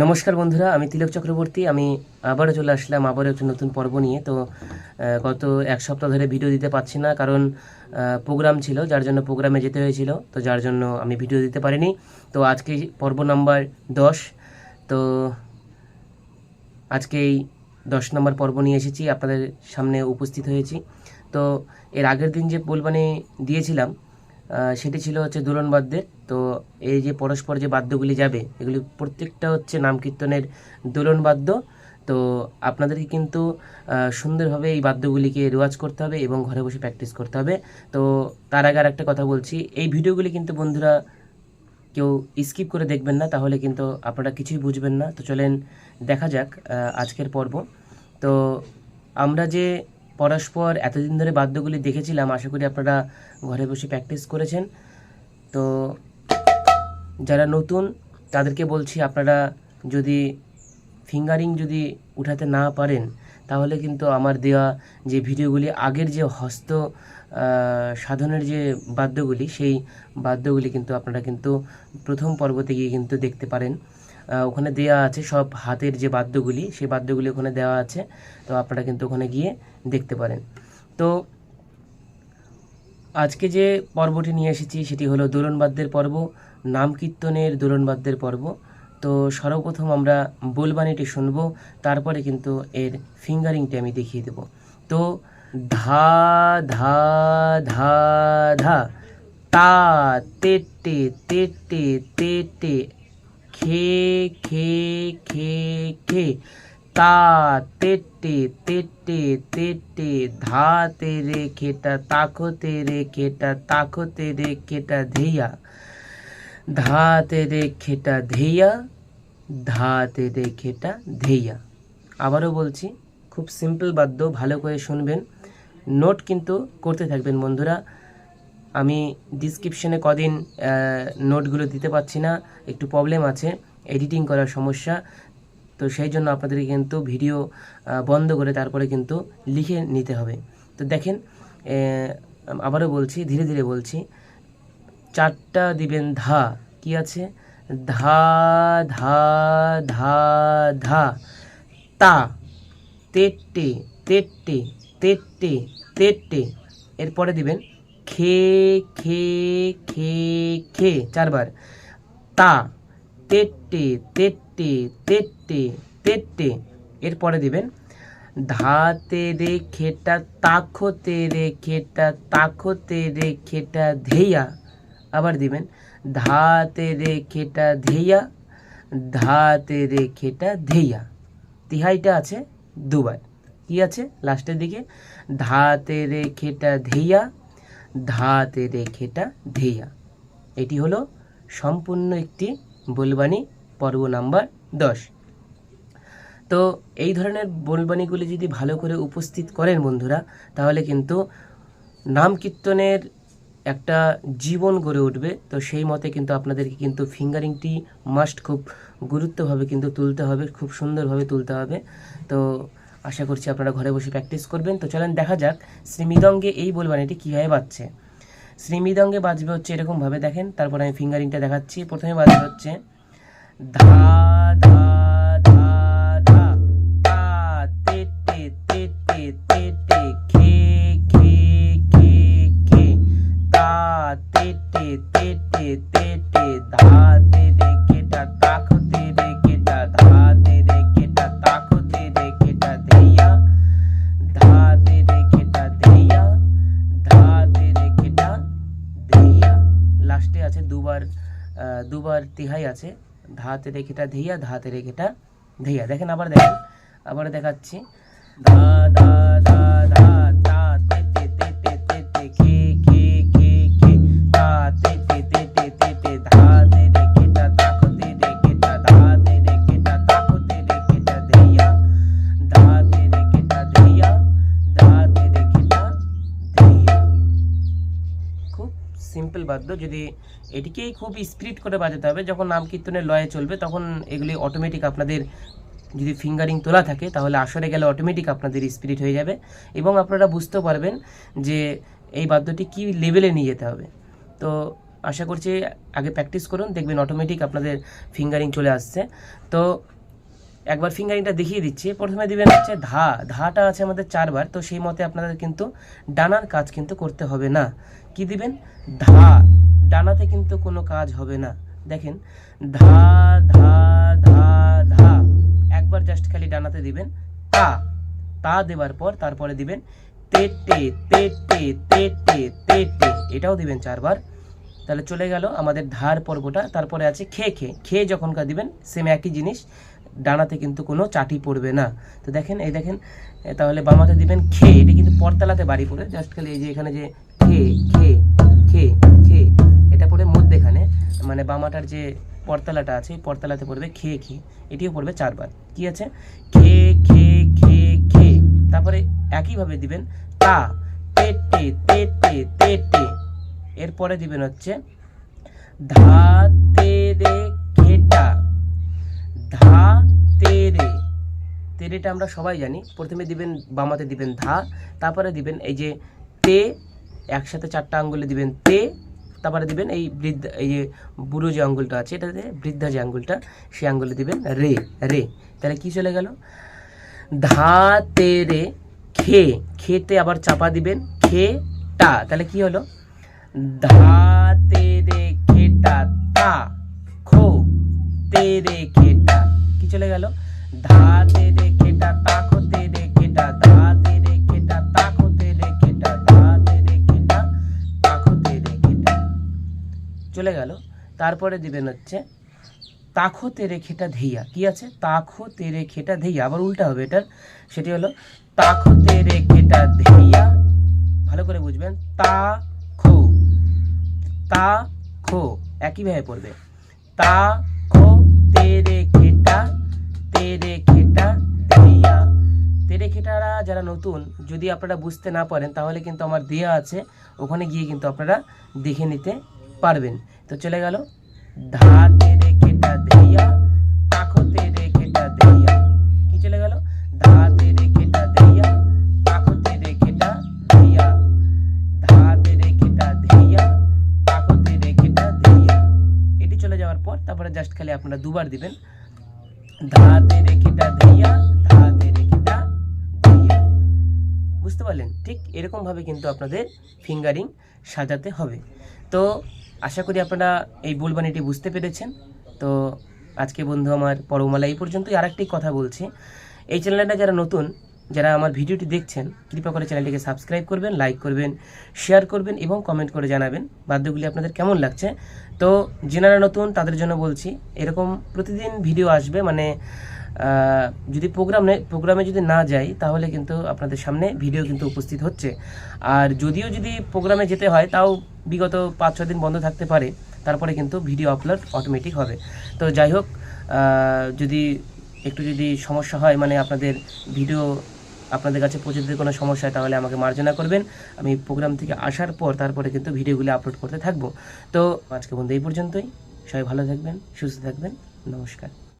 নমস্কার বন্ধুরা, আমি তিলক চক্রবর্তী, আমি আবারও চলে আসলাম, আবারও একটি নতুন পর্ব নিয়ে। তো গত এক সপ্তাহ ধরে ভিডিও দিতে পারছি না, কারণ প্রোগ্রাম ছিল, যার জন্য প্রোগ্রামে যেতে হয়েছিল, তো যার জন্য আমি ভিডিও দিতে পারিনি। তো আজকে পর্ব নাম্বার দশ, তো আজকে এই দশ নম্বর পর্ব নিয়ে এসেছি, আপনাদের সামনে উপস্থিত হয়েছি। তো এর আগের দিন যে বলবানি দিয়েছিলাম সেটি ছিল হচ্ছে দোলনবাদ্যের তো এই যে পরস্পর যে বাদ্যগুলি যাবে, এগুলি প্রত্যেকটা হচ্ছে নাম কীর্তনের দোলন বাদ্য। তো আপনাদেরকে কিন্তু সুন্দরভাবে এই বাদ্যগুলিকে রেওয়াজ করতে হবে এবং ঘরে বসে প্র্যাকটিস করতে হবে। তো তার আগে আর একটা কথা বলছি, এই ভিডিওগুলি কিন্তু বন্ধুরা কেউ স্কিপ করে দেখবেন না, তাহলে কিন্তু আপনারা কিছুই বুঝবেন না। তো চলেন দেখা যাক আজকের পর্ব। তো আমরা যে পরস্পর এতদিন ধরে বাদ্যগুলি দেখেছিলাম, আশা করি আপনারা ঘরে বসে প্র্যাকটিস করেছেন। তো যারা নতুন, তাদেরকে বলছি আপনারা যদি ফিঙ্গারিং যদি উঠাতে না পারেন, তাহলে কিন্তু আমার দেওয়া যে ভিডিওগুলি আগের যে হস্ত সাধনের যে বাদ্যগুলি, সেই বাদ্যগুলি কিন্তু আপনারা কিন্তু প্রথম পর্বতে গিয়ে কিন্তু দেখতে পারেন। ওখানে দেওয়া আছে সব হাতের যে বাদ্যগুলি, সেই বাদ্যগুলি ওখানে দেওয়া আছে। তো আপনারা কিন্তু ওখানে গিয়ে দেখতে পারেন। তো আজকে যে পর্বটি নিয়ে এসেছি, সেটি হলো দোলনবাদ্যের পর্ব। নাম কীর্তনের দোলনবাদ্যের পর্ব তো সর্বপ্রথম আমরা বোলবানিটি শুনব তারপরে কিন্তু এর ফিঙ্গারিংটি আমি দেখিয়ে দেব তো ধা ধা ধা ধা তা তেটে তেটে তেটে খে খে খে খে তা তেটে তেটে তেটে ধা তেরে খেটা তাকো তেরে খেটা তাকো তেরে খেটা ধেয়া ধা তেরে খেটা ধেয়া, ধাতে তেরে খেটা ধেয়া। আবারও বলছি, খুব সিম্পল বাদ্য, ভালো করে শুনবেন। নোট কিন্তু করতে থাকবেন বন্ধুরা। আমি ডিসক্রিপশনে কদিন নোটগুলো দিতে পারছি না, একটু প্রবলেম আছে, এডিটিং করার সমস্যা। তো সেই জন্য আপনাদেরকে কিন্তু ভিডিও বন্ধ করে তারপরে কিন্তু লিখে নিতে হবে। তো দেখেন আবারও বলছি, ধীরে ধীরে বলছি চারটা দিবেন ধা, কি আছে? ধা ধা ধা ধা, তা, তেটে তেটে তেটে তেটে, এরপরে দিবেন খে খে খে খে, চারবার, তা, তেটে তেটে তেটে তেটে, এরপরে দিবেন ধাতে রে খেটা তাকোতে রে খেটা তাকোতে রে খেটা ধেয়া আবার দিবেন। ধাতে রে খেটা ধেয়া ধাতে রে খেটা ধেয়া তিহাইটা আছে দুবার। কি আছে লাস্টের দিকে? ধাতে রে খেটা ধেয়া ধাতে রে খেটা ধেয়া এটি হলো সম্পূর্ণ একটি বলবানি পর্ব নাম্বার দশ। তো এই ধরনের বলবানিগুলি যদি ভালো করে উপস্থিত করেন বন্ধুরা, তাহলে কিন্তু নাম কীর্তনের একটা জীবন গড়ে উঠবে, তো সেই মতে কিন্তু আপনাদেরকে কিন্তু ফিঙ্গারিংটি মাস্ট খুব গুরুত্বভাবে কিন্তু তুলতে হবে, খুব সুন্দরভাবে তুলতে হবে। তো আশা করছি আপনারা ঘরে বসে প্র্যাকটিস করবেন। তো চলেন দেখা যাক শ্রীমৃদঙ্গে এই বলবানিটি কীভাবে বাজছে। শ্রীমৃদঙ্গে বাজবে হচ্ছে এরকমভাবে, দেখেন, তারপর আমি ফিঙ্গারিংটা দেখাচ্ছি। প্রথমে বাজবে হচ্ছে ধা ধা তিহাই আছে। ধাতে রেখেটা ধেইয়া, ধাতে রেখেটা ধেইয়া। দেখেন আবার দেখেন, আবার দেখাচ্ছি। ধা ধা ধা বাদ্য যদি এটিকেই খুব স্পিরিট করে বাজাতে হবে, যখন নাম কীর্তনের লয়ে চলবে, তখন এগুলি অটোমেটিক আপনাদের যদি ফিঙ্গারিং তোলা থাকে, তাহলে আসরে গেলে অটোমেটিক আপনাদের স্পিরিট হয়ে যাবে। এবং আপনারা বুঝতেও পারবেন যে এই বাদ্যটি কী লেভেলে নিয়ে যেতে হবে। তো আশা করছি আগে প্র্যাকটিস করুন, দেখবেন অটোমেটিক আপনাদের ফিঙ্গারিং চলে আসছে। তো একবার ফিঙ্গারিংটা দেখিয়ে দিচ্ছি। প্রথমে দিবেন হচ্ছে ধা। ধাটা আছে আমাদের চারবার, তো সেই মতে আপনাদের কিন্তু ডানার কাজ কিন্তু করতে হবে না। কি দিবেন? ধা। ডানাতে কিন্তু কোনো কাজ হবে না। দেখেন, ধা ধা ধা ধা। একবার জাস্ট খালি ডানাতে দিবেন, তা। তা দেওয়ার পর তারপরে দিবেন, তে টে তে টে তে এটাও দিবেন চারবার। তাহলে চলে গেল আমাদের ধার পর্বটা। তারপরে আছে খে খে। খে যখনকার দিবেন সেম একই জিনিস। ডানাতে কিন্তু কোনো চাটি পড়বে না। তো দেখেন, এই দেখেন তাহলে বামাতে দিবেন খে, এটি কিন্তু পরতলাতে বাড়ি পড়ে। জাস্ট খালি এই যে এখানে যে খে খে খে খে, এটা পড়ে মধ্যেখানে মানে বামাটার যে পরতলাটা আছে, এই পরতলাতে পড়বে খে খে, এটিও পড়বে চারবার। কি আছে? খে খে খে খে, তারপরে একইভাবে দিবেন তা, তে টে তে তে এরপরে দিবেন হচ্ছে ধা, তে খেটা ধা, তে, রে। তেরেটা আমরা সবাই জানি। প্রথমে দিবেন বামাতে দিবেন ধা, তারপরে দিবেন এই যে তে, একসাথে চারটা আঙ্গুলে দিবেন তে, তারপরে দিবেন এই বৃদ্ধ, এই যে বুড়ো যে আঙ্গুলটা আছে, এটাতে বৃদ্ধা যে আঙ্গুলটা, সেই আঙ্গুলে দিবেন রে রে। তাহলে কি চলে গেল? ধা, তে, রে, খে। খেতে আবার চাপা দিবেন, খে, টা। তাহলে কি হলো? ধা, তে, রে খেটা তা। খো। তে, রে খেটা কি চলে গেল? ধা তে রে খেটা তা খো তে রে খেটা ধা তে রে খেটা তা খো তে রে খেটা ধা তে রে খেটা তা খো রে খেটা চলে গেল। তারপরে দিবেন হচ্ছে তাখো তেরে খেটা ধেইয়া। কি আছে? তাখো তেরে খেটা ধেইয়া। আবার উল্টা হবে এটার। সেটি হলো তাখো তেরে খেটা ধেইয়া। ভালো করে বুঝবেন। তা খো। তা খো। একইভাবে পড়বে। তা খো তেরে তেরে খেটা ধেইয়া তেরে খেটারা যারা নতুন, যদি আপনারা বুঝতে না পারেন, তাহলে কিন্তু আমার দেয়া আছে। ওখানে গিয়ে কিন্তু আপনারা দেখে নিতে পারবেন। তো চলে গেল। কি চলে এটি চলে যাওয়ার পর, তারপরে জাস্ট খালি আপনারা দুবার দিবেন। ধা তেরে খেটা ধেইয়া ধা তেরে খেটা ধেইয়া বুঝতে পারলেন? ঠিক এরকমভাবে কিন্তু আপনাদের ফিঙ্গারিং সাজাতে হবে। তো আশা করি আপনারা এই বুলবানিটি বুঝতে পেরেছেন। তো আজকে বন্ধু আমার পরমালা এই পর্যন্তই। আরেকটি কথা বলছি। এই চ্যানেলটা যারা নতুন যারা আমার ভিডিওটি দেখছেন, কৃপা করে চ্যানেলটিকে সাবস্ক্রাইব করবেন, লাইক করবেন, শেয়ার করবেন এবং কমেন্ট করে জানাবেন বাদ্যগুলি আপনাদের কেমন লাগছে। তো যেনারা নতুন, তাদের জন্য বলছি, এরকম প্রতিদিন ভিডিও আসবে মানে যদি প্রোগ্রামে প্রোগ্রামে যদি না যাই, তাহলে কিন্তু আপনাদের সামনে ভিডিও কিন্তু উপস্থিত হচ্ছে। আর যদিও যদি প্রোগ্রামে যেতে হয়, তাও বিগত পাঁচ ছ দিন বন্ধ থাকতে পারে, তারপরে কিন্তু ভিডিও আপলোড অটোমেটিক হবে। তো যাই হোক যদি একটু যদি সমস্যা হয় মানে আপনাদের ভিডিও আপনাদের কাছে পৌঁছে দিতে কোনো সমস্যা হয়, তাহলে আমাকে মার্জনা করবেন। আমি প্রোগ্রাম থেকে আসার পর তারপরে কিন্তু ভিডিওগুলো আপলোড করতে থাকব। তো আজকে বন্ধু এই পর্যন্তই। সবাই ভালো থাকবেন, সুস্থ থাকবেন। নমস্কার।